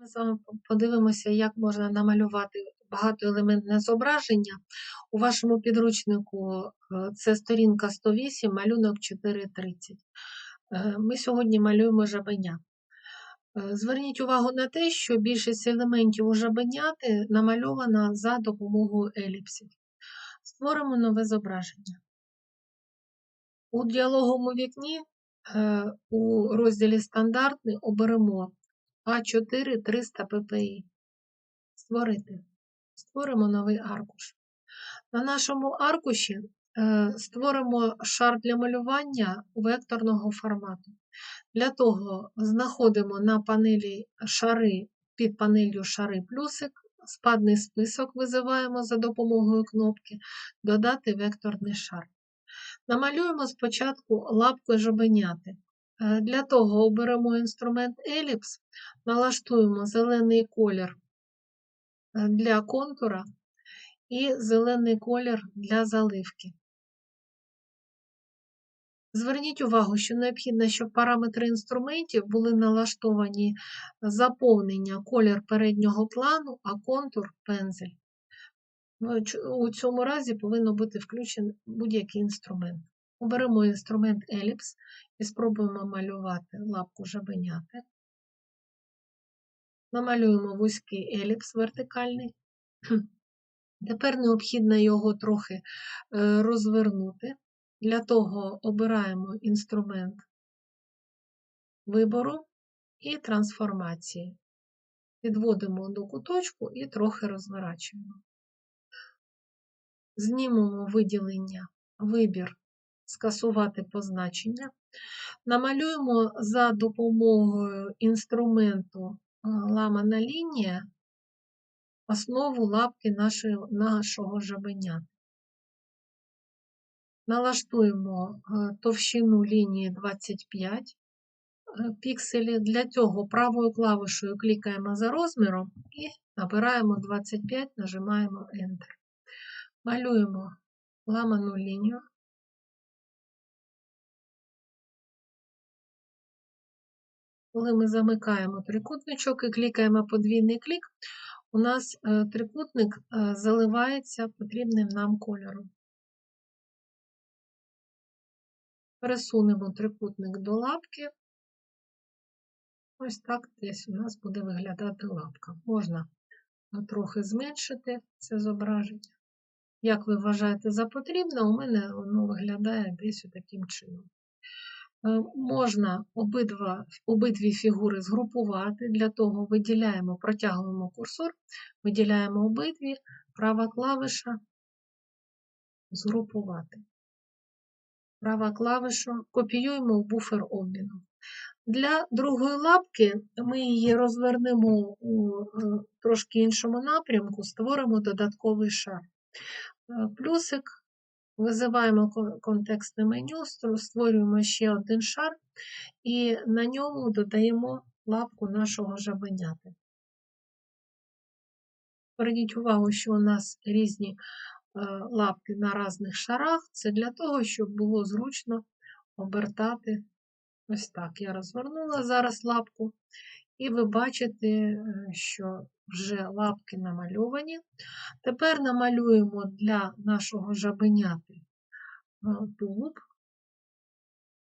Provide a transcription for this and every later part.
Ми з вами подивимося, як можна намалювати багатоелементне зображення. У вашому підручнику е, це сторінка 108, малюнок 4.30. Е, Ми сьогодні малюємо жабеня. Е, Зверніть увагу на те, що більшість елементів у жабеняти намальована за допомогою еліпсів. Створимо нове зображення. У діалоговому вікні у розділі Стандартний оберемо А4 300 ppi. Створити. Створимо новий аркуш. На нашому аркуші е, створимо шар для малювання векторного формату. Для того знаходимо на панелі шари під панелью шари плюсик, спадний список визиваємо за допомогою кнопки Додати векторний шар. Намалюємо спочатку лапки жабеняти. Е, Для того оберемо інструмент еліпс, налаштуємо зелений колір е, для контура і зелений колір для заливки. Зверніть увагу, що необхідно, щоб параметри інструментів були налаштовані заповнення колір переднього плану, а контур пензель. Ну, У цьому разі повинно бути включений будь-який інструмент. Оберемо інструмент еліпс і спробуємо малювати лапку жабеняти. Намалюємо вузький еліпс вертикальний. Тепер необхідно його трохи е, розвернути. Для того обираємо інструмент вибору і трансформації. Підводимо до куточку і трохи розворачуємо. Знімемо виділення, вибір, скасувати позначення. Намалюємо за допомогою інструменту ламана лінія основу лапки нашого, нашого жабеня. Налаштуємо товщину лінії 25 пікселів. Для цього правою клавишою клікаємо за розміром і набираємо 25, нажимаємо Enter. Малюємо ламану лінію. Коли ми замикаємо трикутничок і клікаємо подвійний клік, у нас е, трикутник е, заливається потрібним нам кольором. Пересунемо трикутник до лапки. Ось так десь у нас буде виглядати лапка. Можна трохи зменшити це зображення. Як ви вважаєте за потрібне, у мене воно виглядає десь таким чином. Е, можна обидва, обидві фігури згрупувати, для того виділяємо, протягуємо курсор, виділяємо обидві, права клавиша згрупувати. Права клавиша копіюємо в буфер обміну. Для другої лапки ми її розвернемо у е, трошки іншому напрямку, створимо додатковий шар. Е, плюсик, визиваємо контекстне меню, створюємо ще один шар і на ньому додаємо лапку нашого жабеняти. Зверніть увагу, що у нас різні е, лапки на різних шарах. Це для того, щоб було зручно обертати. Ось так. Я розвернула зараз лапку, і ви бачите, е, що вже лапки намальовані. Тепер намалюємо для нашого жабеняти е, тулуб.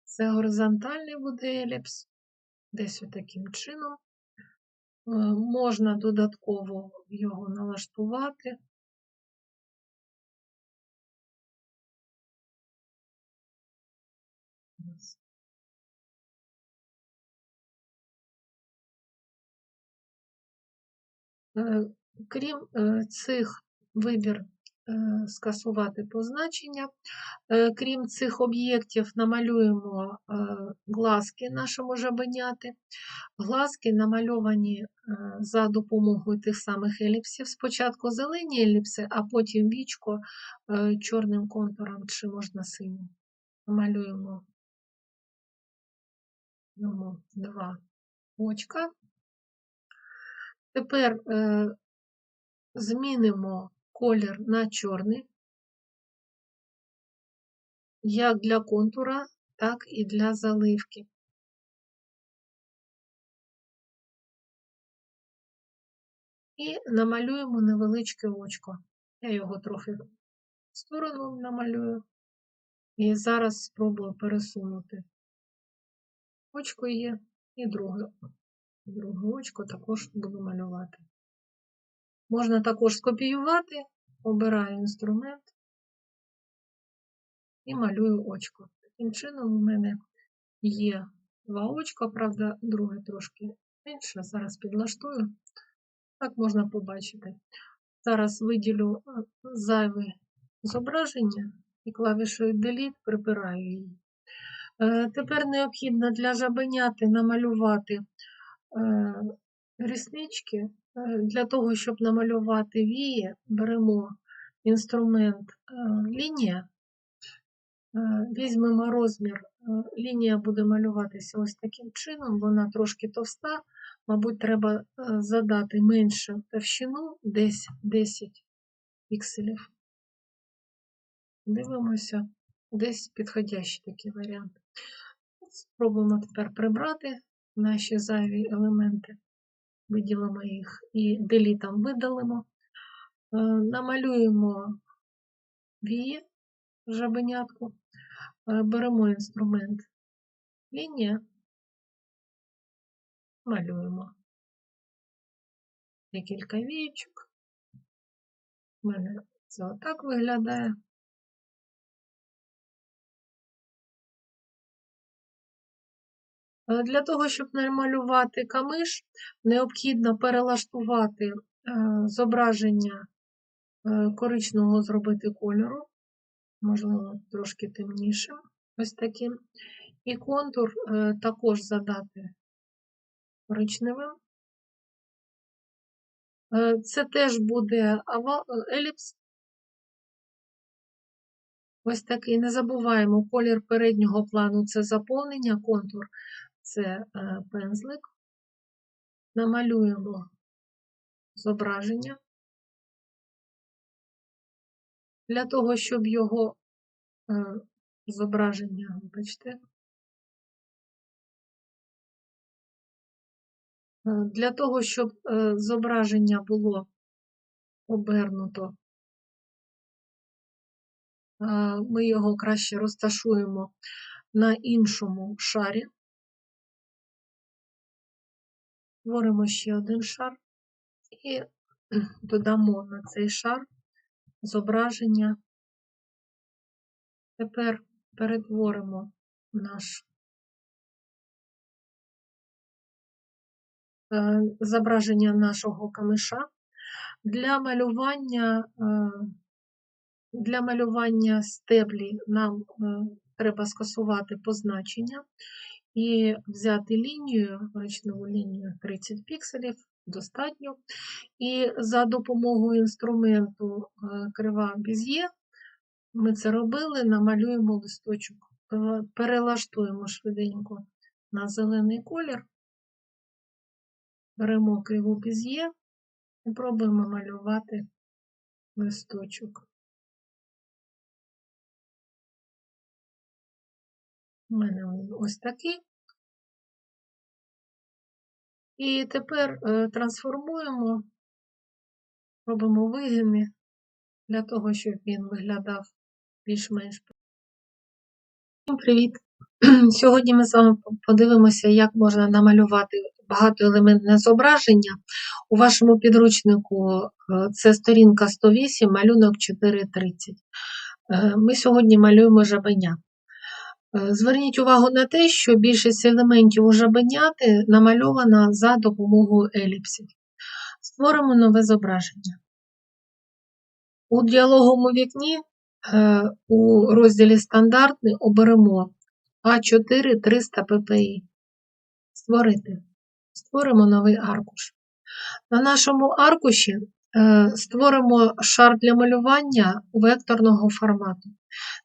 Це горизонтальний буде еліпс, десь отаким чином. Е, можна додатково його налаштувати. Крім е, цих вибір е, скасувати позначення, крім цих об'єктів, намалюємо глазки нашому жабеняти. Глазки намальовані за допомогою тих самих еліпсів. Спочатку зелені еліпси, а потім вічко чорним контуром чи можна синім. Малюємо два очка. Тепер е, змінимо колір на чорний, як для контура, так і для заливки. і намалюємо невеличке очко. Я його трохи в сторону намалюю. І зараз спробую пересунути. Очко є, і друге, друге очко також буду малювати. Можна також скопіювати, обираю інструмент і малюю очко. Таким чином, у мене є два очка, правда, друге трошки менше. Зараз підлаштую. Так можна побачити. Зараз виділю е, зайве зображення і клавішою Delete прибираю її. Е, Тепер необхідно для жабеняти намалювати ріснички. Е, Для того, щоб намалювати вії, беремо інструмент е, лінія, Е, візьмемо розмір. Е, Лінія буде малюватися ось таким чином, вона трошки товста, мабуть, треба е, задати меншу товщину, десь 10 пікселів. Дивимося, десь підходящий такий варіант. Спробуємо тепер прибрати наші зайві елементи, виділимо їх і делітом видалимо. Е, Намалюємо вії жабенятку, Е, беремо інструмент лінія, малюємо декілька вієчок. У мене це отак виглядає. Для того, щоб намалювати камиш, необхідно перелаштувати е, зображення е, коричневого зробити кольору, можливо, трошки темнішим, ось таким. І контур е, також задати коричневим. Е, Це теж буде е, еліпс. Ось такий. Не забуваємо, колір переднього плану це заповнення, контур це е, пензлик. Намалюємо зображення. Для того, щоб його е, зображення, вибачте, е, для того, щоб зображення було обернуто, ми його краще розташуємо на іншому шарі. Створимо ще один шар і додамо на цей шар зображення. Тепер перетворимо наш е, зображення нашого камиша. Для малювання, е, для малювання стеблі нам е, треба скасувати позначення і взяти лінію, ручну лінію 30 пікселів, достатньо. І за допомогою інструменту е, крива Без'є ми це робили, намалюємо листочок, перелаштуємо швиденько на зелений колір, беремо криву Без'є і пробуємо малювати листочок. У мене ось такий. І тепер е, трансформуємо, робимо вигини для того, щоб він виглядав більш-менш. Привіт! Сьогодні ми з вами подивимося, як можна намалювати багатоелементне зображення. У вашому підручнику е, це сторінка 108, малюнок 4.30. Е, Ми сьогодні малюємо жабеня. Е, Зверніть увагу на те, що більшість елементів у жабеняти намальована за допомогою еліпсів. Створимо нове зображення. У діалоговому вікні е, у розділі Стандартний оберемо А4 300 ppi. Створити. Створимо новий аркуш. На нашому аркуші е, створимо шар для малювання векторного формату.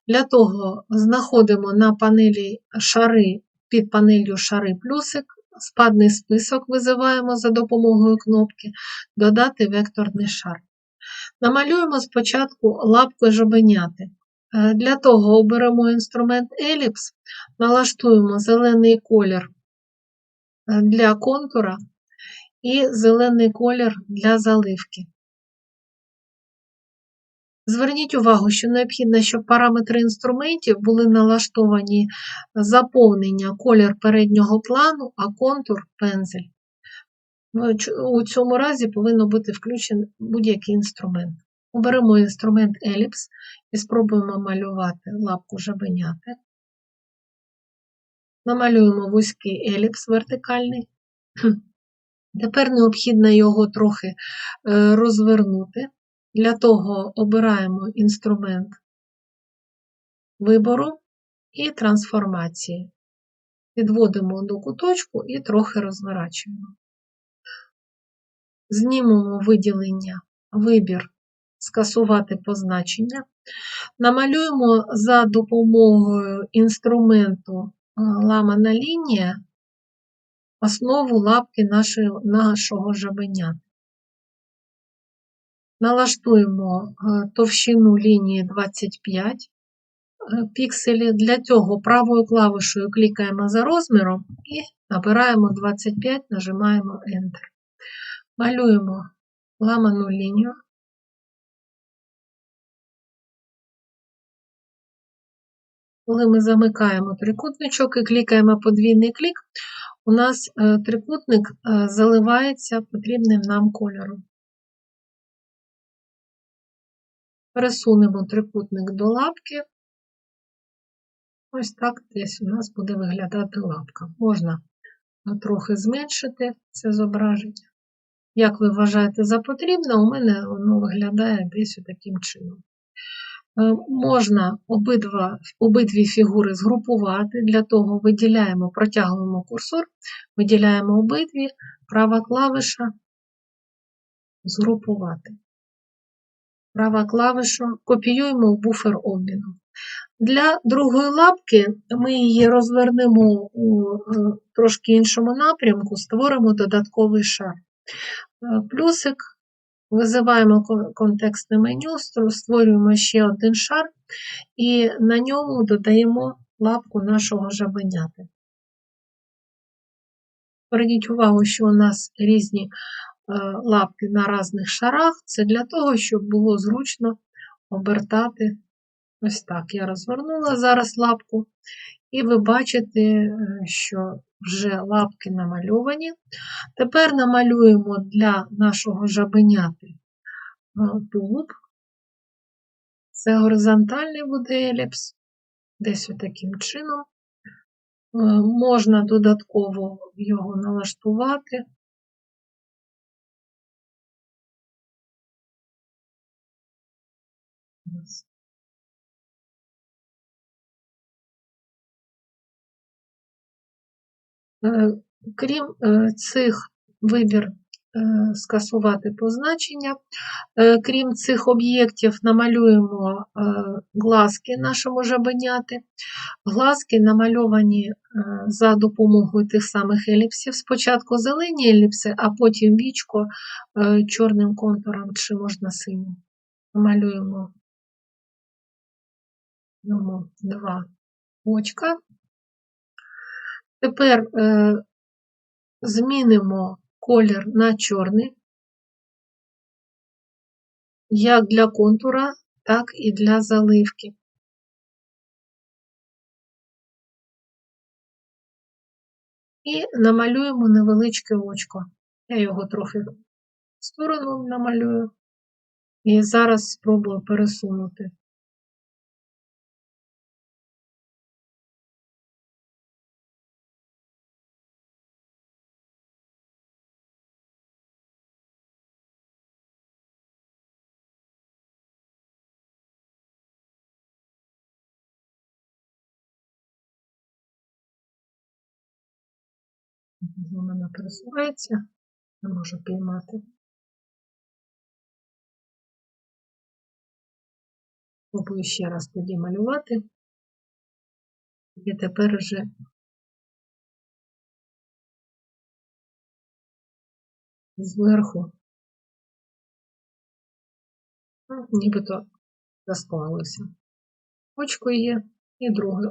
Для того знаходимо на панелі шари під панелью шари плюсик, спадний список визиваємо за допомогою кнопки Додати векторний шар. Намалюємо спочатку лапки жабеняти. Е, Для того оберемо інструмент еліпс, налаштуємо зелений колір е, для контура і зелений колір для заливки. Зверніть увагу, що необхідно, щоб параметри інструментів були налаштовані заповнення колір переднього плану, а контур пензель. Ну, у цьому разі повинен бути включений будь-який інструмент. Оберемо інструмент еліпс і спробуємо малювати лапку жабеняти. Намалюємо вузький еліпс вертикальний. Тепер необхідно його трохи е, розвернути. Для того обираємо інструмент вибору і трансформації. Підводимо до куточку і трохи розворачуємо. Знімемо виділення, вибір, скасувати позначення. Намалюємо за допомогою інструменту ламана лінія основу лапки нашого, нашого жабенята. Налаштуємо е, товщину лінії 25 е, пікселів. Для цього правою клавишою клікаємо за розміром і набираємо 25, нажимаємо Enter. Малюємо ламану лінію. Коли ми замикаємо трикутничок і клікаємо подвійний клік, у нас е, трикутник заливається потрібним нам кольором. Пересунемо трикутник до лапки. Ось так десь у нас буде виглядати лапка. Можна трохи зменшити це зображення. Як ви вважаєте за потрібне, у мене воно виглядає десь таким чином. Е, можна обидва, обидві фігури згрупувати, для того виділяємо, протягуємо курсор, виділяємо обидві, права клавиша згрупувати права клавиша, копіюємо в буфер обміну. Для другої лапки ми її розвернемо у е, трошки іншому напрямку, створимо додатковий шар. Е, плюсик, визиваємо контекстне меню, створюємо ще один шар і на ньому додаємо лапку нашого жабеняти. Зверніть увагу, що у нас різні лапки на різних шарах, це для того, щоб було зручно обертати. Ось так. Я розвернула зараз лапку, і ви бачите, е, що вже лапки намальовані. Тепер намалюємо для нашого жабеняти е, тулуб. Це горизонтальний буде еліпс, десь таким чином. Можна додатково його налаштувати. Е, крім е, цих вибір е, скасувати позначення, крім цих об'єктів, намалюємо глазки нашому жабеняти. Глазки намальовані за допомогою тих самих еліпсів. Спочатку зелені еліпси, а потім вічко чорним контуром чи можна синім. Намалюємо два очка. Тепер е, змінимо колір на чорний, як для контура, так і для заливки. І намалюємо невеличке очко. Я його трохи в сторону намалюю. І зараз спробую пересунути. Вона пересувається, не можу піймати. Спробую ще раз тоді малювати. І тепер вже зверху ну, нібито засклалося. Очко є і друге,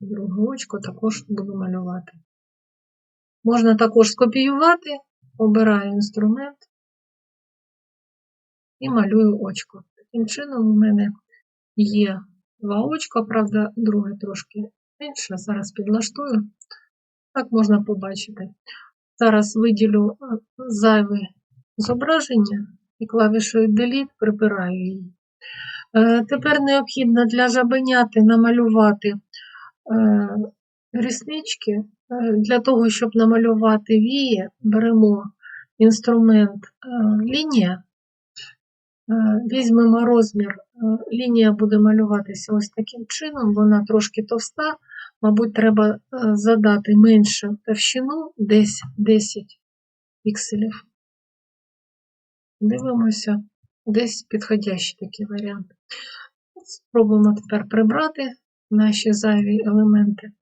друге очко також буду малювати. Можна також скопіювати обираю інструмент і малюю очко. Таким чином, у мене є два очка, правда, друге трошки менше. Зараз підлаштую. Так можна побачити. Зараз виділю е, зайве зображення і клавішою Delete прибираю її. Е, Тепер необхідно для жабеняти намалювати е, ріснички. Для того, щоб намалювати вії, беремо інструмент е, лінія, Е, візьмемо розмір. Е, Лінія буде малюватися ось таким чином, вона трошки товста, мабуть, треба е, задати меншу товщину, десь 10 пікселів. Дивимося, десь підходящий такий варіант. Спробуємо тепер прибрати наші зайві елементи,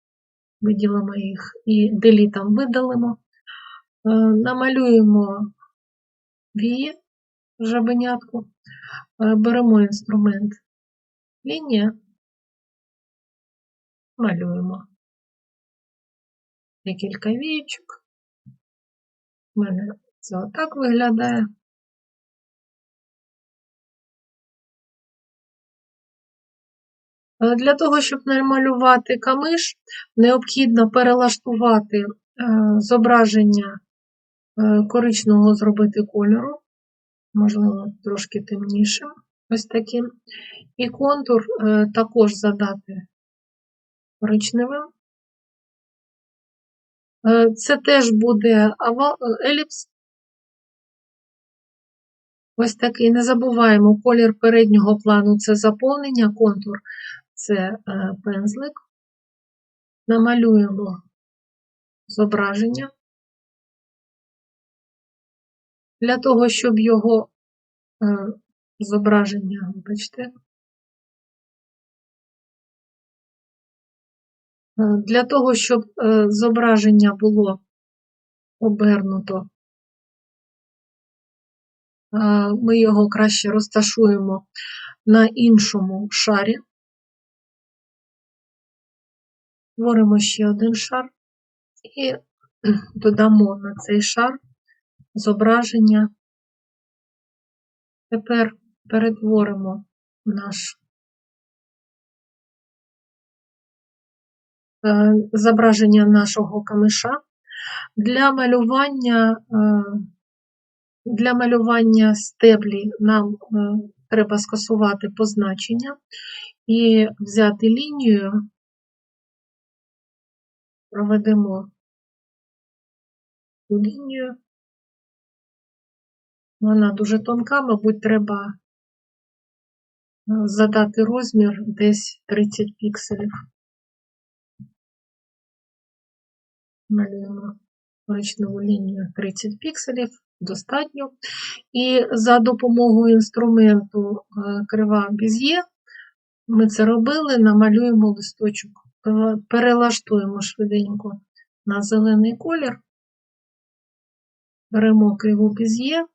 виділимо їх і делітом видалимо. Е, Намалюємо вії жабенятку, Е, беремо інструмент лінія, малюємо декілька вієчок. У мене це отак виглядає. Для того, щоб намалювати камиш, необхідно перелаштувати е, зображення е, коричневого зробити кольору, можливо, трошки темнішим, ось таким. І контур е, також задати коричневим. Е, Це теж буде е, еліпс. Ось такий. Не забуваємо, колір переднього плану це заповнення, контур це е, пензлик. Намалюємо зображення. Для того, щоб його е, зображення, вибачте, е, для того, щоб зображення було обернуто, ми його краще розташуємо на іншому шарі. Створимо ще один шар і додамо на цей шар зображення. Тепер перетворимо наш е, зображення нашого камиша. Для малювання, е, для малювання стеблі нам е, треба скасувати позначення і взяти лінію, проведемо цю лінію. Вона дуже тонка, мабуть, треба е, задати розмір десь 30 пікселів. Малюємо коричневу лінію 30 пікселів, достатньо. І за допомогою інструменту е, крива Без'є, ми це робили, намалюємо листочок, перелаштуємо швиденько на зелений колір, беремо криву Без'є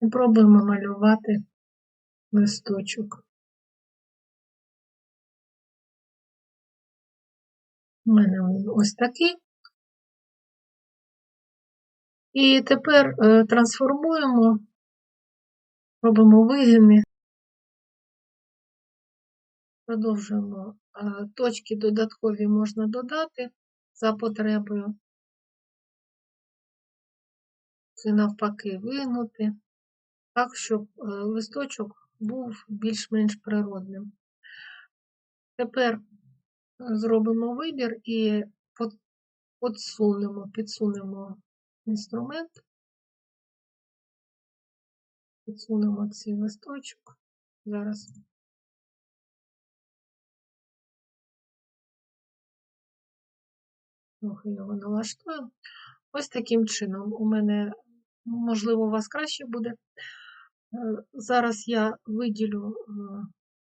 і пробуємо малювати листочок. У мене він ось такий. І тепер е, трансформуємо, робимо вигини, продовжуємо. Е, Точки додаткові можна додати за потребою. Це навпаки вигнути, так, щоб е, листочок був більш-менш природним. Тепер зробимо вибір і подсунемо, підсунемо інструмент, підсунемо цей листочок. Зараз трохи його налаштую. Ось таким чином у мене, можливо, у вас краще буде. Е, Зараз я виділю е,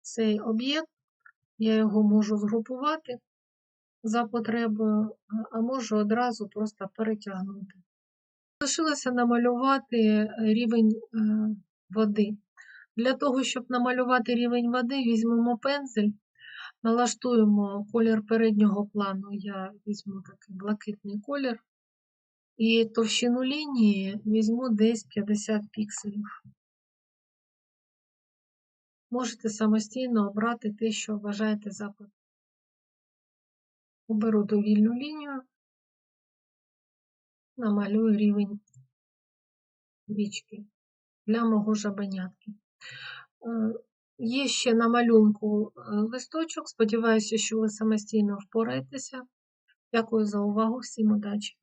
цей об'єкт, я його можу згрупувати за потребою, е, а можу одразу просто перетягнути. Залишилося намалювати рівень води. Для того, щоб намалювати рівень води, візьмемо пензель, налаштуємо колір переднього плану. Я візьму такий блакитний колір І товщину лінії візьму десь 50 пікселів. Можете самостійно обрати те, що вважаєте за потрібне. Оберу довільну лінію, намалюю рівень річки для мого жабенятки. Є ще на малюнку е, листочок. Сподіваюся, що ви самостійно впораєтеся. Дякую за увагу, всім удачі!